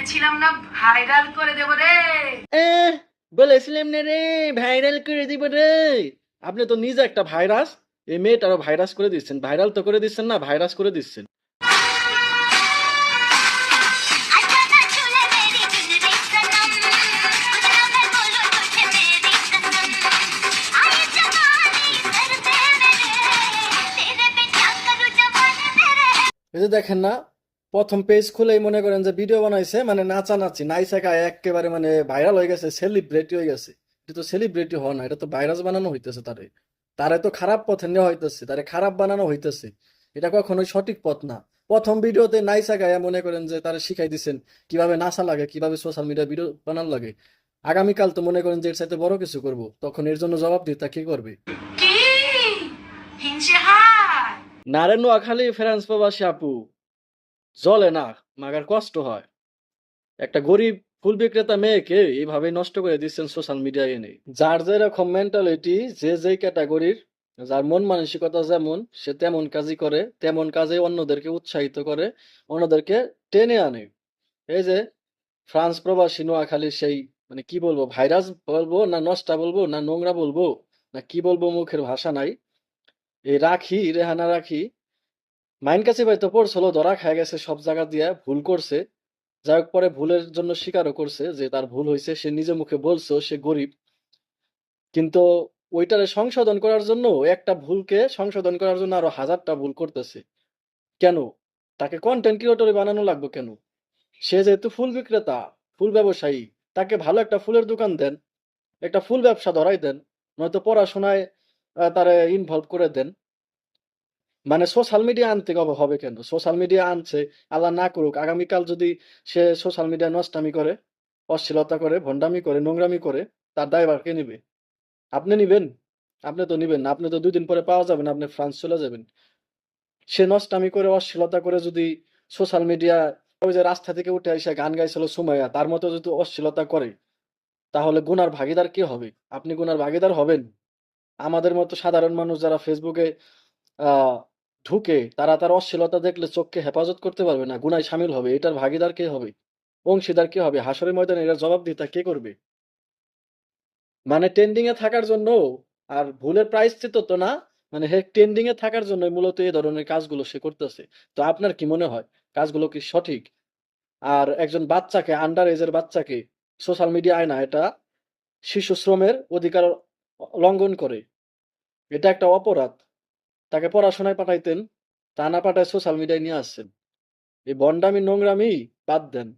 বলেছিলাম না ভাইরাল করে দেব রে। বলেছিলাম না রে ভাইরাল করে দিব রে। আপনি তো নিজে একটা ভাইরাস এই মেয়েটারও ভাইরাস করে দিচ্ছেন। ভাইরাল তো করে দিচ্ছেন না ভাইরাস করে দিচ্ছেন। দেখেন না প্রথম পেজ খুলেই মনে করেন যে ভিডিও বানাইছে মানে নাচানাচি নাইসাকা একেবারে মানে ভাইরাল হয়ে গেছে সেলিব্রিটি হয়ে গেছে। এটা তো সেলিব্রিটি হওয়া না এটা তো ভাইরাস বানানো হইতেছে তারে। তারে তো খারাপ পথে নেওয়া হইতেছে তারে খারাপ বানানো হইতেছে। এটা কখনোই সঠিক পথ না। প্রথম ভিডিওতে নাইসা গায়া মনে করেন যে তারা শিখাই দিচ্ছেন কীভাবে নাচা লাগে কীভাবে সোশ্যাল মিডিয়া ভিডিও বানানো লাগে। আগামীকাল তো মনে করেন যে এর সাথে বড় কিছু করব তখন এর জন্য জবাব দিতে কি করবে? কি? হিংসে হায়! নারে নোয়াখালী ফ্রান্স প্রবাসী আপু। জলে না, মাগার কষ্ট হয়। একটা গরিব, ফুল বিক্রেতা মেয়েকে এইভাবে নষ্ট করে দিচ্ছেন সোশ্যাল মিডিয়ায় এনে যার যেরকম মেন্টালিটি যে যেই ক্যাটাগরির যার মন মানসিকতা যেমন, সে তেমন কাজই করে, তেমন কাজে অন্যদেরকে উৎসাহিত করে, অন্যদেরকে টেনে আনে। এই যে, ফ্রান্স প্রবাসী নোয়াখালীর সেই মানে কি বলব ভাইরাস বলব না নষ্টা বলব, না নোংরা বলব, না কি বলব মুখের ভাষা নাই। এই রাখি, রেহানা রাখি মাইন কাছে ভাই তো পড়ছিল, ধরা খায় গেছে, সব জায়গা দিয়ে ভুল করছে। যাই হোক, পরে ভুলের জন্য স্বীকারও করছে যে তার ভুল হয়েছে সে নিজে মুখে বলছে সে গরিব। কিন্তু ওইটারে সংশোধন করার জন্য, একটা ভুলকে সংশোধন করার জন্য আরও হাজারটা ভুল করতেছে। কেন? তাকে কন্টেন্ট ক্রিয়েটরে বানানো লাগবে কেন? সে যেহেতু ফুল বিক্রেতা, ফুল ব্যবসায়ী, তাকে ভালো একটা ফুলের দোকান দেন, একটা ফুল ব্যবসা ধরাই দেন, নয়তো পড়াশোনায় তারা ইনভলভ করে দেন। মানে সোশ্যাল মিডিয়া আনতে কবে, হবে কেন? সোশ্যাল মিডিয়া আনছে, আল্লাহ না করুক, আগামীকাল যদি সে সোশ্যাল মিডিয়া নষ্টামি করে, অশ্লীলতা করে, ভণ্ডামি করে, নোংরামি করে, তার দায়ভার কে নিবে? আপনি নিবেন? আপনি তো নিবেন না, আপনি তো দুই দিন পরে পাওয়া যাবেন, আপনি ফ্রান্স চলে যাবেন। সে নষ্টামি করে, অশ্লীলতা করে যদি সোশ্যাল মিডিয়া ওই যে রাস্তা থেকে উঠে এসে গান গাইছিল সুমাইয়া, তার মতো যদি অশ্লীলতা করে, তাহলে গুনার ভাগিদার কে হবে? আপনি গুনার ভাগিদার হবেন? আমাদের মতো সাধারণ মানুষ যারা ফেসবুকে ঢুকে তারা তার অশ্লীলতা দেখলে চোখকে হেফাজত করতে পারবে না। গুনায় সামিল হবে। এটার ভাগিদার কে হবে? অংশীদার কে হবে? হাসরের ময়দানে এটার জবাব দিতে কে করবে? মানে ট্রেন্ডিং এ থাকার জন্য আর ভুলের প্রায়শ্চিত্ত তো না? মানে হে ট্রেন্ডিং এ থাকার জন্য মূলত এই ধরনের কাজগুলো সে করতেছে। তো আপনার কি মনে হয়? কাজগুলো কি সঠিক? আর একজন বাচ্চাকে আন্ডার এজের বাচ্চাকে সোশ্যাল মিডিয়া আয় না এটা শিশু শ্রমের অধিকার লঙ্ঘন করে। এটা একটা অপরাধ। তাকে পড়াশোনায় পাঠাইতেন, তা না পাঠায় সোশ্যাল মিডিয়ায় নিয়ে আসছেন। এই বন্ডামি, নোংরামি বাদ দেন।